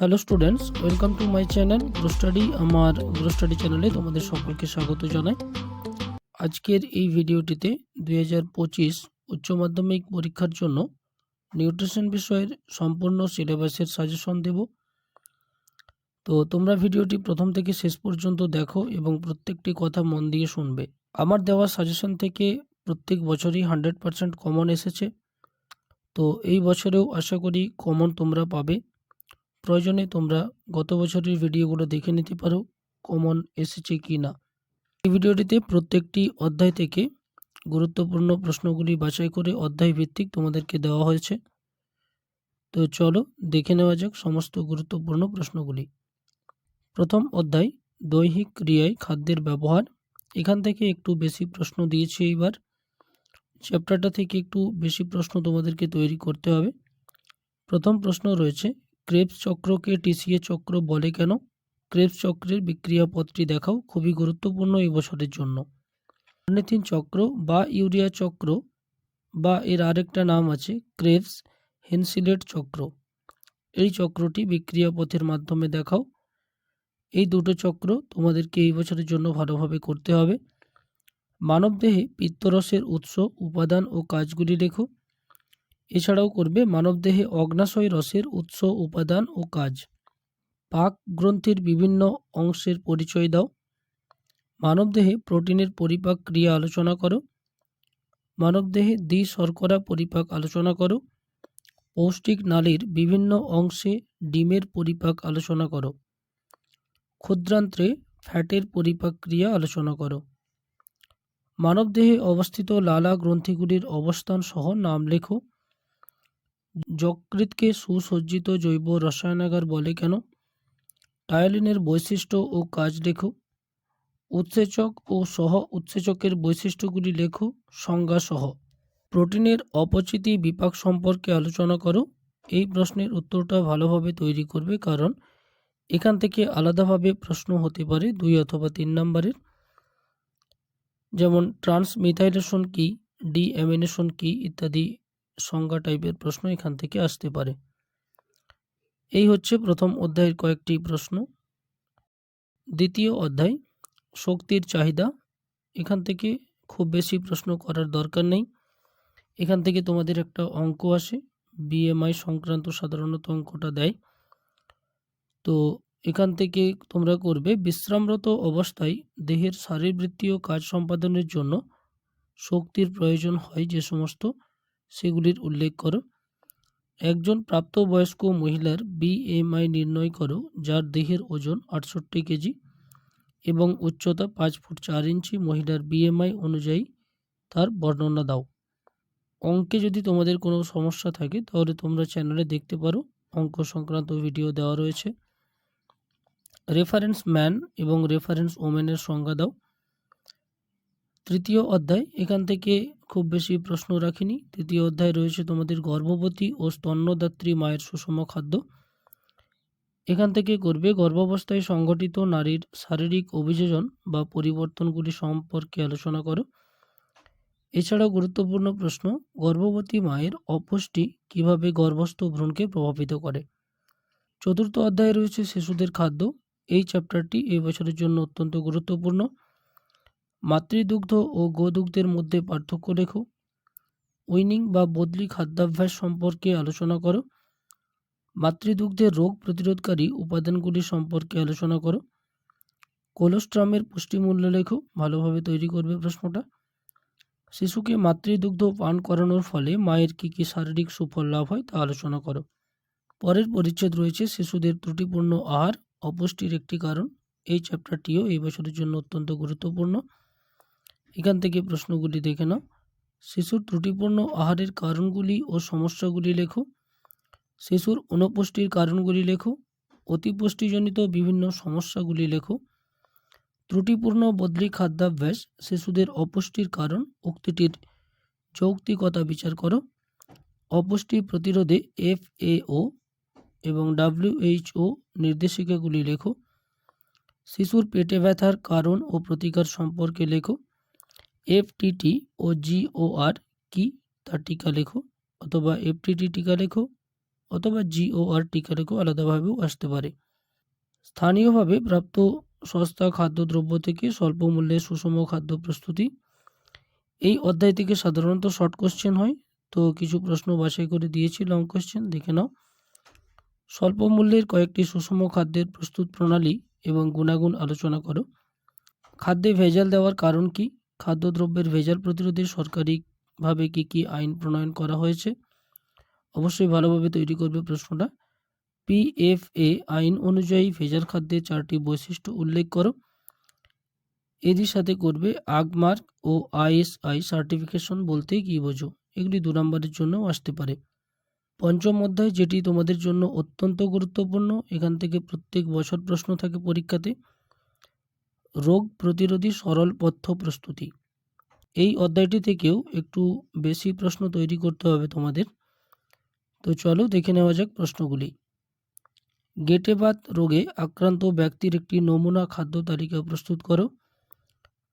Hello students welcome to my channel Grow Study আমার grow study চ্যানেলে তোমাদের সকলকে স্বাগত জানাই। আজকের এই ভিডিওটিতে দুই হাজার পঁচিশ উচ্চ মাধ্যমিক পরীক্ষার জন্য নিউট্রিশন বিষয়ের সম্পূর্ণ সিলেবাসের সাজেশন দেব। তো তোমরা ভিডিওটি প্রথম থেকে শেষ পর্যন্ত দেখো এবং প্রত্যেকটি কথা মন দিয়ে শুনবে। আমার দেওয়া সাজেশন থেকে প্রত্যেক বছরই হান্ড্রেড পারসেন্ট কমন এসেছে। তো এই বছরেও আশা করি কমন তোমরা পাবে। প্রয়োজনে তোমরা গত বছরের ভিডিওগুলো দেখে নিতে পারো, কমন এসেছে কি না। এই ভিডিওটিতে প্রত্যেকটি অধ্যায় থেকে গুরুত্বপূর্ণ প্রশ্নগুলি বাছাই করে অধ্যায় ভিত্তিক তোমাদেরকে দেওয়া হয়েছে। তো চলো দেখে নেওয়া যাক সমস্ত গুরুত্বপূর্ণ প্রশ্নগুলি। প্রথম অধ্যায়, দৈহিক ক্রিয়ায় খাদ্যের ব্যবহার। এখান থেকে একটু বেশি প্রশ্ন দিয়েছি এইবার। চ্যাপ্টারটা থেকে একটু বেশি প্রশ্ন তোমাদেরকে তৈরি করতে হবে। প্রথম প্রশ্ন রয়েছে ক্রেবস চক্রকে টিসিএ চক্র বলে কেন? ক্রেবস চক্রের বিক্রিয়াপথটি দেখাও খুবই গুরুত্বপূর্ণ এই বছরের জন্য। অর্নিথিন চক্র বা ইউরিয়া চক্র বা এর আরেকটা নাম আছে ক্রেবস হেনসিলেট চক্র। এই চক্রটি বিক্রিয়াপথের মাধ্যমে দেখাও। এই দুটো চক্র তোমাদেরকে এই বছরের জন্য ভালোভাবে করতে হবে। মানবদেহে পিত্তরসের উৎস, উপাদান ও কাজগুলি লেখো। এছাড়াও করবে মানবদেহে অগ্নাশয় রসের উৎস, উপাদান ও কাজ। পাক গ্রন্থির বিভিন্ন অংশের পরিচয় দাও। মানবদেহে প্রোটিনের পরিপাক ক্রিয়া আলোচনা করো। মানবদেহে দ্বি শর্করা পরিপাক আলোচনা করো। পৌষ্টিক নালীর বিভিন্ন অংশে ডিমের পরিপাক আলোচনা করো। ক্ষুদ্রান্ত্রে ফ্যাটের পরিপাক ক্রিয়া আলোচনা করো। মানবদেহে অবস্থিত লালা গ্রন্থিগুলির অবস্থান সহ নাম লেখো। যকৃৎকে সুসজ্জিত জৈব রসায়নাগার বলে কেন? টায়ালিনের বৈশিষ্ট্য ও কাজ লেখো। উৎসেচক ও সহ উৎসেচকের বৈশিষ্ট্যগুলি লেখো, সংজ্ঞা সহ। প্রোটিনের অপচিতি বিপাক সম্পর্কে আলোচনা করো। এই প্রশ্নের উত্তরটা ভালোভাবে তৈরি করবে কারণ এখান থেকে আলাদাভাবে প্রশ্ন হতে পারে দুই অথবা তিন নম্বরের। যেমন ট্রান্সমিথাইলেশন কি, ডিএমিনেশন কি ইত্যাদি সংজ্ঞা টাইপের প্রশ্ন এখান থেকে আসতে পারে। এই হচ্ছে প্রথম অধ্যায়ের কয়েকটি প্রশ্ন। দ্বিতীয় অধ্যায়, শক্তির চাহিদা। এখান থেকে খুব বেশি প্রশ্ন করার দরকার নেই। এখান থেকে তোমাদের একটা অঙ্ক আসে। বিএমআই সংক্রান্ত সাধারণত অঙ্কটা দেয়। তো এখান থেকে তোমরা করবে, বিশ্রামরত অবস্থায় দেহের শারীরবৃত্তীয় কাজ সম্পাদনের জন্য শক্তির প্রয়োজন হয় যে সমস্ত সেগুলির উল্লেখ করো। একজন প্রাপ্তবয়স্ক মহিলার বিএমআই নির্ণয় করো, যার দেহের ওজন আটষট্টি কেজি এবং উচ্চতা পাঁচ ফুট চার ইঞ্চি। মহিলার বিএমআই অনুযায়ী তার বর্ণনা দাও। অঙ্কে যদি তোমাদের কোনো সমস্যা থাকে, তাহলে তোমরা চ্যানেলে দেখতে পারো। অঙ্ক সংক্রান্ত ভিডিও দেওয়া রয়েছে। রেফারেন্স ম্যান এবং রেফারেন্স ওমেনের সংজ্ঞা দাও। তৃতীয় অধ্যায়। এখান থেকে খুব বেশি প্রশ্ন রাখিনি। তৃতীয় অধ্যায় রয়েছে তোমাদের গর্ভবতী ও স্তন্যদাত্রী মায়ের সুষম খাদ্য। এখান থেকে করবে, গর্ভাবস্থায় সংঘটিত নারীর শারীরিক অভিযোজন বা পরিবর্তনগুলি সম্পর্কে আলোচনা করো। এছাড়াও গুরুত্বপূর্ণ প্রশ্ন, গর্ভবতী মায়ের অপুষ্টি কীভাবে গর্ভস্থ ভ্রূণকে প্রভাবিত করে? চতুর্থ অধ্যায়ে রয়েছে শিশুদের খাদ্য। এই চ্যাপ্টারটি এই বছরের জন্য অত্যন্ত গুরুত্বপূর্ণ। মাতৃদুগ্ধ ও গোদুগ্ধের মধ্যে পার্থক্য রেখো। উইনিং বা বদলি খাদ্যাভ্যাস সম্পর্কে আলোচনা করো। মাতৃদুগ্ধের রোগ প্রতিরোধকারী উপাদানগুলি সম্পর্কে আলোচনা করো। কোলোস্ট্রামের পুষ্টিমূল্য লেখো, ভালোভাবে তৈরি করবে প্রশ্নটা। শিশুকে মাতৃদুগ্ধ পান করানোর ফলে মায়ের কী কী শারীরিক সুফল লাভ হয় তা আলোচনা করো। পরের পরিচ্ছেদ রয়েছে শিশুদের ত্রুটিপূর্ণ আহার, অপুষ্টির একটি কারণ। এই চ্যাপ্টারটিও এই বছরের জন্য অত্যন্ত গুরুত্বপূর্ণ। এখান থেকে প্রশ্নগুলি দেখে নাও। শিশুর ত্রুটিপূর্ণ আহারের কারণগুলি ও সমস্যাগুলি লেখো। শিশুর অনুপুষ্টির কারণগুলি লেখো। অতিপুষ্টিজনিত বিভিন্ন সমস্যাগুলি লেখো। ত্রুটিপূর্ণ বদলি খাদ্যাভ্যাস শিশুদের অপুষ্টির কারণ উক্তিটির যৌক্তিকতা বিচার করো। অপুষ্টি প্রতিরোধে এফএও এবং ডাব্লিউএইচও নির্দেশিকাগুলি লেখো। শিশুর পেটে ব্যথার কারণ ও প্রতিকার সম্পর্কে লেখো। এফটিটি ও জিওআর কি? তার টিকা লেখো, অথবা এফটিটি টিকা লেখো, অথবা জিওআর টিকা লেখো, আলাদাভাবেও আসতে পারে। স্থানীয়ভাবে প্রাপ্ত সস্তা খাদ্যদ্রব্য থেকে স্বল্প মূল্যে সুষম খাদ্য প্রস্তুতি। এই অধ্যায় থেকে সাধারণত শর্ট কোশ্চেন হয়, তো কিছু প্রশ্ন বাছাই করে দিয়েছি লং কোশ্চেন দেখে নাও। স্বল্প মূল্যের কয়েকটি সুষম খাদ্যের প্রস্তুত প্রণালী এবং গুণাগুণ আলোচনা করো। খাদ্যে ভেজাল দেওয়ার কারণ কি? খাদ্যদ্রব্যের ভেজাল প্রতিরোধে সরকারিভাবে কি কি আইন প্রণয়ন করা হয়েছে? অবশ্যই ভালোভাবে তৈরি করবে প্রশ্নটা। পিএফএ আইন অনুযায়ী ভেজাল খাদ্যের চারটি বৈশিষ্ট্য উল্লেখ করো। এরই সাথে করবে আগমার্ক ও আইএসআই সার্টিফিকেশন বলতে কী বোঝো? এগুলি দু নম্বরের জন্যও আসতে পারে। পঞ্চম অধ্যায় যেটি তোমাদের জন্য অত্যন্ত গুরুত্বপূর্ণ, এখান থেকে প্রত্যেক বছর প্রশ্ন থাকে পরীক্ষাতে। রোগ প্রতিরোধী সরল পথ্য প্রস্তুতি। এই অধ্যায়টি থেকেও একটু বেশি প্রশ্ন তৈরি করতে হবে তোমাদের। তো চলো দেখে নেওয়া যাক প্রশ্নগুলি। গেটেবাত রোগে আক্রান্ত ব্যক্তির একটি নমুনা খাদ্য তালিকা প্রস্তুত করো।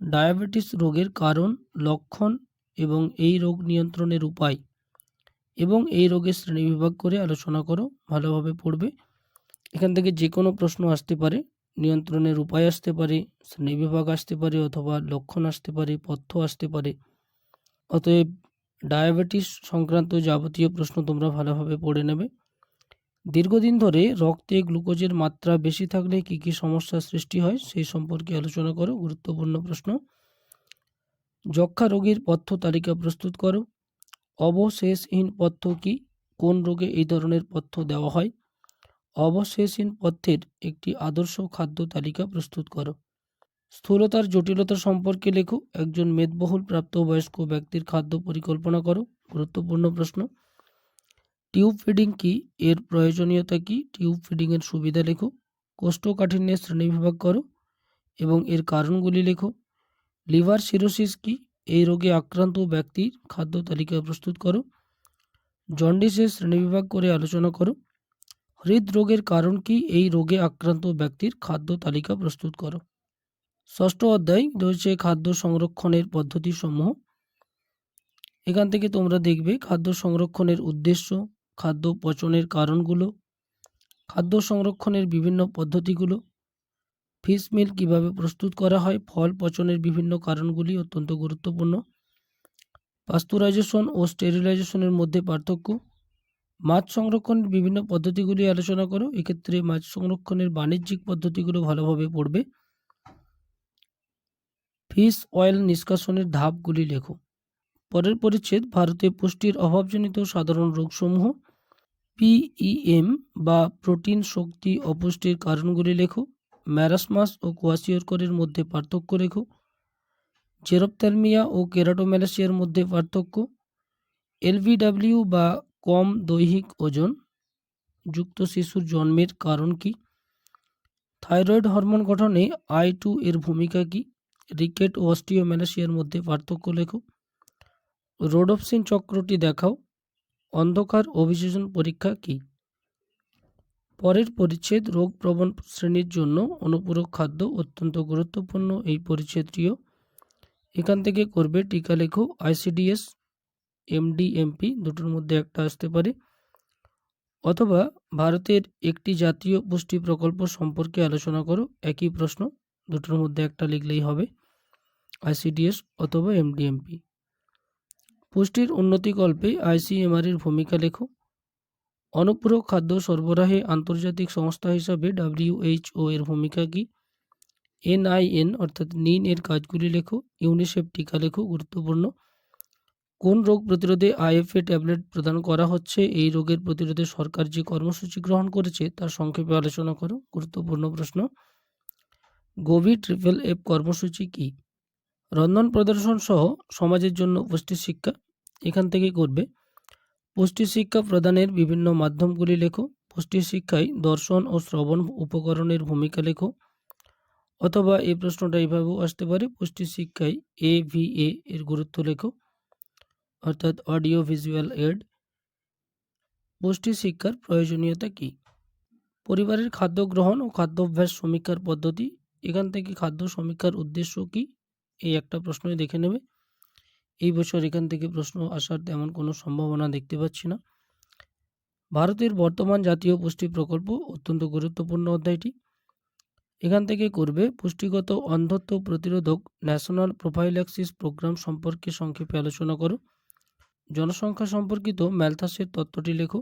ডায়াবেটিস রোগের কারণ, লক্ষণ এবং এই রোগ নিয়ন্ত্রণের উপায় এবং এই রোগের শ্রেণীবিভাগ করে আলোচনা করো, ভালোভাবে পড়বে। এখান থেকে যে কোনো প্রশ্ন আসতে পারে। নিয়ন্ত্রণের উপায় আসতে পারে শ্রেণীবিভাগ আসতে পারে অথবা লক্ষণ আসতে পারে, পথ্য আসতে পারে। অতএব ডায়াবেটিস সংক্রান্ত যাবতীয় প্রশ্ন তোমরা ভালোভাবে পড়ে নেবে। দীর্ঘদিন ধরে রক্তে গ্লুকোজের মাত্রা বেশি থাকলে কী কী সমস্যার সৃষ্টি হয় সেই সম্পর্কে আলোচনা করো, গুরুত্বপূর্ণ প্রশ্ন। যক্ষা রোগীর পথ্য তালিকা প্রস্তুত করো। অবশেষহীন পথ্য কি? কোন রোগে এই ধরনের পথ্য দেওয়া হয়? অবশেষহীন পথ্যের একটি আদর্শ খাদ্য তালিকা প্রস্তুত করো। স্থূলতার জটিলতা সম্পর্কে লেখো। একজন মেদবহুল প্রাপ্তবয়স্ক ব্যক্তির খাদ্য পরিকল্পনা করো। গুরুত্বপূর্ণ প্রশ্ন। টিউব ফিডিং কি? এর প্রয়োজনীয়তা কি? টিউব ফিডিংয়ের সুবিধা লেখো। কোষ্ঠকাঠিন্যের শ্রেণীবিভাগ করো এবং এর কারণগুলি লেখো। লিভার সিরোসিস কি? এই রোগে আক্রান্ত ব্যক্তির খাদ্য তালিকা প্রস্তুত করো। জন্ডিসের শ্রেণীবিভাগ করে আলোচনা করো। হৃদরোগের কারণ কি? এই রোগে আক্রান্ত ব্যক্তির খাদ্য তালিকা প্রস্তুত করো। ষষ্ঠ অধ্যায়, রয়েছে খাদ্য সংরক্ষণের পদ্ধতিসমূহ। এখান থেকে তোমরা দেখবে খাদ্য সংরক্ষণের উদ্দেশ্য, খাদ্য পচনের কারণগুলো, খাদ্য সংরক্ষণের বিভিন্ন পদ্ধতিগুলো, ফিশ মিল কীভাবে প্রস্তুত করা হয়, ফল পচনের বিভিন্ন কারণগুলি অত্যন্ত গুরুত্বপূর্ণ, পাস্তুরাইজেশন ও স্টেরিলাইজেশনের মধ্যে পার্থক্য মাছ সংরক্ষণের বিভিন্ন পদ্ধতিগুলি আলোচনা করো। এক্ষেত্রে মাছ সংরক্ষণের বাণিজ্যিক পদ্ধতিগুলো ভালোভাবে পড়বে। ফিশ অয়েল নিষ্কাশনের ধাপগুলি লেখো। পরের পরিচ্ছেদ, ভারতে পুষ্টির অভাবজনিত সাধারণ রোগসমূহ। পিইএম বা প্রোটিন শক্তি অপুষ্টির কারণগুলি লেখো। ম্যারাসমাস ও কোয়াশিওরকরের মধ্যে পার্থক্য লেখো জেরপ্থ্যালমিয়া ও কেরাটোম্যালাসিয়ার মধ্যে পার্থক্য। এলভিডাব্লিউ বা কম দৈহিক ওজন যুক্ত শিশুর জন্মের কারণ কি? থাইরয়েড হরমোন গঠনে আই টু এর ভূমিকা কি? রিকেট ও অস্টিওম্যালাসিয়ার মধ্যে পার্থক্য লেখো। রোডপসিন চক্রটি দেখাও। অন্ধকার অভিযোজন পরীক্ষা কি? পরের পরিচ্ছেদ রোগ প্রবণ শ্রেণির জন্য অনুপূরক খাদ্য অত্যন্ত গুরুত্বপূর্ণ এই পরিচ্ছেদটিও। এখান থেকে করবে টিকা লেখো আইসিডিএস। এমডিএমপি দুটোর মধ্যে একটা আসতে পারে। অথবা ভারতের একটি জাতীয় পুষ্টি প্রকল্প সম্পর্কে আলোচনা করো, একই প্রশ্ন, দুটোর মধ্যে একটা লিখলেই হবে। আইসিডিএস অথবা এমডিএমপি পুষ্টির উন্নতিকল্পে আইসিএমআরের ভূমিকা লেখো। অনুপূরক খাদ্য সরবরাহে আন্তর্জাতিক সংস্থা হিসাবে ডাব্লিউএইচও এর ভূমিকা কী? এনআইএন অর্থাৎ নিন এর কাজগুলি লেখো। ইউনিসেফ টিকা লেখো, গুরুত্বপূর্ণ। কোন রোগ প্রতিরোধে আইএফএ ট্যাবলেট প্রদান করা হচ্ছে? এই রোগের প্রতিরোধে সরকার যে কর্মসূচি গ্রহণ করেছে, তার সংক্ষেপে আলোচনা করো। গুরুত্বপূর্ণ প্রশ্ন। গোভি ট্রিপল এফ কর্মসূচি কি? রন্ধন প্রদর্শন সহ সমাজের জন্য পুষ্টি শিক্ষা এখান থেকে করবে। পুষ্টি শিক্ষা প্রদানের বিভিন্ন মাধ্যমগুলি লেখো। পুষ্টি শিক্ষায় দর্শন ও শ্রবণ উপকরণের ভূমিকা লেখো। অথবা এই প্রশ্নটা এইভাবেও আসতে পারে। পুষ্টি শিক্ষায় এ ভি এ এর গুরুত্ব লেখো। অর্থাৎ অডিও ভিজুয়াল এড পুষ্টি শিক্ষার প্রয়োজনীয়তা কী? পরিবারের খাদ্য গ্রহণ ও খাদ্যাভ্যাস সমীক্ষার পদ্ধতি, এখান থেকে খাদ্য সমীক্ষার উদ্দেশ্য কী? এই একটা প্রশ্নই দেখে নেবে। এই বছর এখান থেকে প্রশ্ন আসার তেমন কোনো সম্ভাবনা দেখতে পাচ্ছি না। ভারতের বর্তমান জাতীয় পুষ্টি প্রকল্প অত্যন্ত গুরুত্বপূর্ণ অধ্যায়টি। এখান থেকে করবে পুষ্টিগত অন্ধত্ব প্রতিরোধক ন্যাশনাল প্রোফাইল্যাক্সিস প্রোগ্রাম সম্পর্কে সংক্ষেপে আলোচনা করো। জনসংখ্যা সম্পর্কিত ম্যালথাসের তত্ত্বটি লেখো।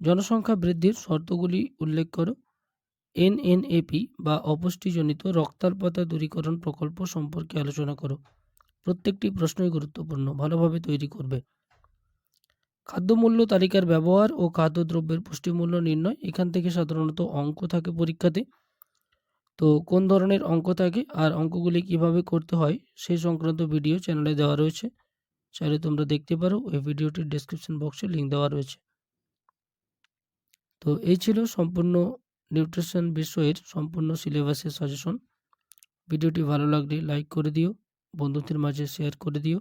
জনসংখ্যা বৃদ্ধির শর্তগুলি উল্লেখ করো। এনএনএপি বা অপুষ্টিজনিত রক্তাল্পতা দূরীকরণ প্রকল্প সম্পর্কে আলোচনা করো। প্রত্যেকটি প্রশ্নই গুরুত্বপূর্ণ, ভালোভাবে তৈরি করবে। খাদ্যমূল্য তালিকার ব্যবহার ও খাদ্যদ্রব্যের পুষ্টিমূল্য নির্ণয়, এখান থেকে সাধারণত অঙ্ক থাকে পরীক্ষাতে। তো কোন ধরনের অঙ্ক থাকে আর অঙ্কগুলি কীভাবে করতে হয় সেই সংক্রান্ত ভিডিও চ্যানেলে দেওয়া রয়েছে। চাইলে তোমরা দেখতে পারো ওই ভিডিওটির ডেসক্রিপশন বক্সে লিঙ্ক দেওয়া রয়েছে। তো এই ছিল সম্পূর্ণ নিউট্রিশন বিষয়ের সম্পূর্ণ সিলেবাসের সাজেশন ভিডিওটি ভালো লাগলে লাইক করে দিও, বন্ধুদের মাঝে শেয়ার করে দিও।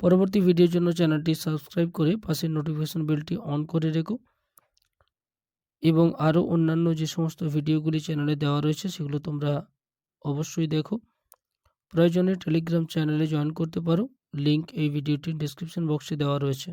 পরবর্তী ভিডিওর জন্য চ্যানেলটি সাবস্ক্রাইব করে পাশের নোটিফিকেশন বেলটি অন করে রেখো। এবং আরও অন্যান্য যে সমস্ত ভিডিওগুলি চ্যানেলে দেওয়া রয়েছে, সেগুলো তোমরা অবশ্যই দেখো। প্রয়োজনে টেলিগ্রাম চ্যানেলে জয়েন করতে পারো। লিংক এই ভিডিওটির ডিসক্রিপশন বক্সে দেওয়া রয়েছে।